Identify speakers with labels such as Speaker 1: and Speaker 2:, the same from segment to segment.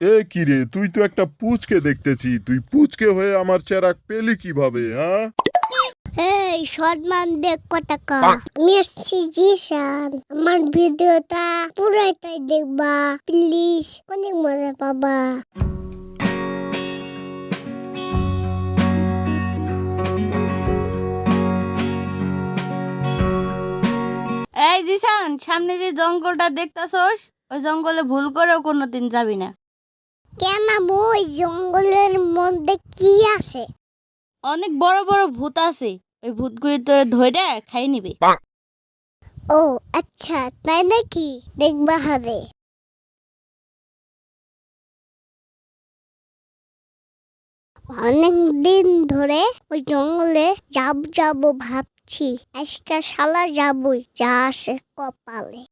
Speaker 1: এ কিরে তুই তো একটা পুচকে দেখতেছি। তুই পুচকে হয়ে আমার চেরাক পেলি কীভাবে হ্যাঁ?
Speaker 2: এই সম্মান দেখ কটাকা আমি এসছি জিশান আমার ভিডিওটা পুরাটাই দেখবা। প্লিজ অনেক মজা পাবা।
Speaker 3: এই জিসান সামনে যে জঙ্গলটা দেখতাছস ওই জঙ্গলে ভুল করেও কোনোদিন যাবি না।
Speaker 2: কেন ওই জঙ্গলের মধ্যে কি আছে?
Speaker 3: অনেক বড় বড় ভূত আছে। ওই ভূতগুলি তোরে ধরে খাই নিবে।
Speaker 2: ও আচ্ছা তাই নাকি? দেখবা হবে। অনেক দিন ধরে ওই জঙ্গলে যাব যাব ভাবছি। আজকে শালা যাবই যা আসে কপালে।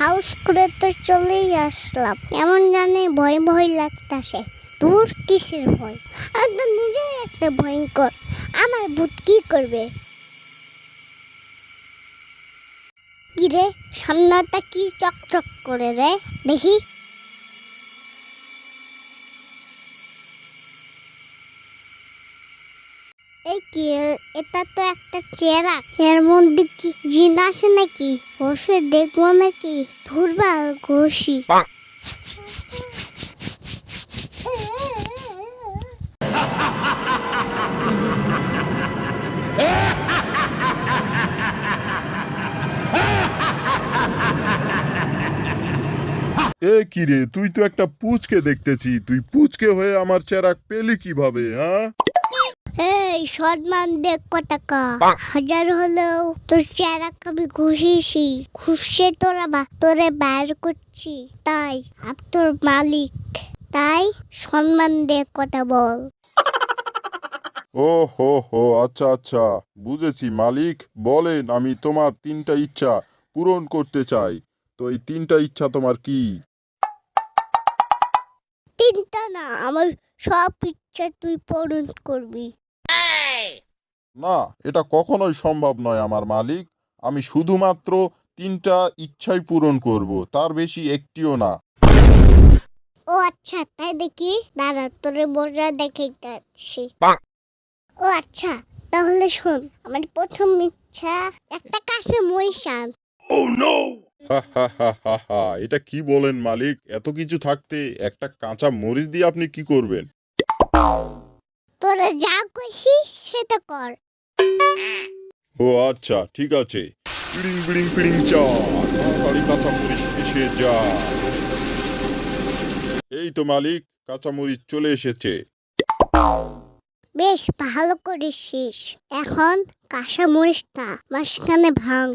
Speaker 2: সাহস করে তো চলেই আসলাম। এমন জানে ভয় ভয় লাগতাছে দূর কিসের ভয়? তো নিজেই একটা ভয়ঙ্কর। আমার ভূত কি করবে? কি রে সামনেটা কি চকচক করে রে? দেখি। এই কি, এটা তো একটা চেহারা। এর মধ্যে জিন আসে নাকি? বসে দেখব নাকি? ধুরবা ঘষি।
Speaker 1: এ কিরে, তুই তো একটা পুচকে দেখতেছি। তুই পুচকে হয়ে আমার চেরাক পেলি কীভাবে হ্যাঁ?
Speaker 2: এই সম্মান দেখ কটাকা হাজার হলেও তোর চেহারা আমি ঘুষিছি ঘুষে তোরা বা তোরে বাইর করছি। তাই আপ তোর মালিক। তাই সম্মান দেখ কথা বল।
Speaker 1: ও হো হো আচ্ছা আচ্ছা। বুঝেছি মালিক। বলেন আমি তোমার তিনটা ইচ্ছা পূরণ করতে চাই। তো এই তিনটা ইচ্ছা তোমার কি?
Speaker 2: তিনটা না আমার সব ইচ্ছা তুই পূরণ করবি।
Speaker 1: না এটা কখনোই সম্ভব নয় আমার মালিক। আমি শুধুমাত্র তিনটা ইচ্ছাই পূরণ করব তার বেশি একটিও না।
Speaker 2: ও আচ্ছা তাই দেখি দাঁড়া তোরে মজা দেখে যাচ্ছি ও আচ্ছা তাহলে শোন আমার প্রথম ইচ্ছা একটা কাছে মরিশান
Speaker 1: হা হা হা হা হা এটা কি বলেন মালিক? এত কিছু থাকতে একটা কাঁচা মরিচ দিয়ে আপনি কি করবেন?
Speaker 2: তোরা যা কইছিস সেটা কর।
Speaker 1: ও আচ্ছা ঠিক আছে। পিড়িং পিড়িং পিড়িং চা। তাড়াতাড়ি কাঁচা মরিচ এসে যা। এই তো মালিক কাঁচা মরিচ চলে এসেছে।
Speaker 2: বেশ ভালো করেছিস। এখন কাঁচা মরিচটা মাঝখানে ভাঙ।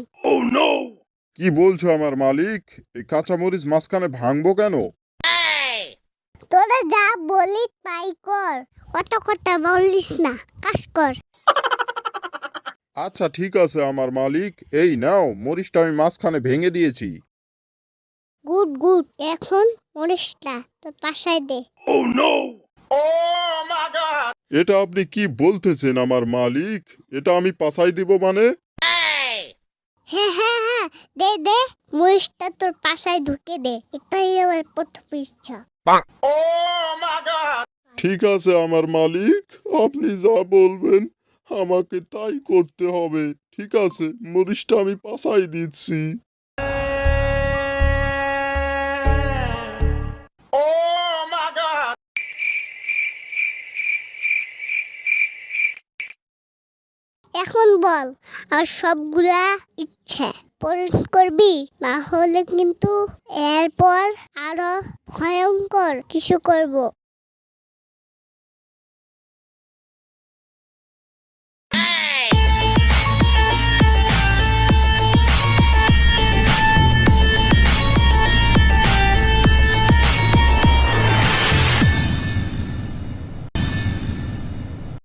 Speaker 1: কি বলছো আমার মালিক? এই কাঁচা মরিচ মাঝখানে ভাঙবো কেন?
Speaker 2: তোরা যা বলি তাই কর অত কথা বলিস না কাজ কর।
Speaker 1: আচ্ছা ঠিক আছে আমার মালিক। এই নাও মরিচটা আমি মাঝখানে ভেঙে দিয়েছি।
Speaker 2: গুড গুড এখন মরিচটা তোর পাশায় দে। ও নো ও মাই গড!
Speaker 1: এটা আপনি কি বলতেছেন আমার মালিক? এটা আমি পাছাই দিব মানে?
Speaker 2: হ্যাঁ হ্যাঁ দে দে মরিচটা তোর পাশায় ঢুকে দে। এটাই আমার প্রথম ইচ্ছা।
Speaker 1: ঠিক আছে আমার মালিক আপনি যা বলবেন আমাকে তাই করতে হবে। ঠিক আছে মরিচটা আমি পাছাই দিচ্ছি।
Speaker 2: এখন বল আর সবগুলা ইচ্ছে। পূরণ করবি তাহলে কিন্তু এরপর আরও ভয়ঙ্কর কিছু করব।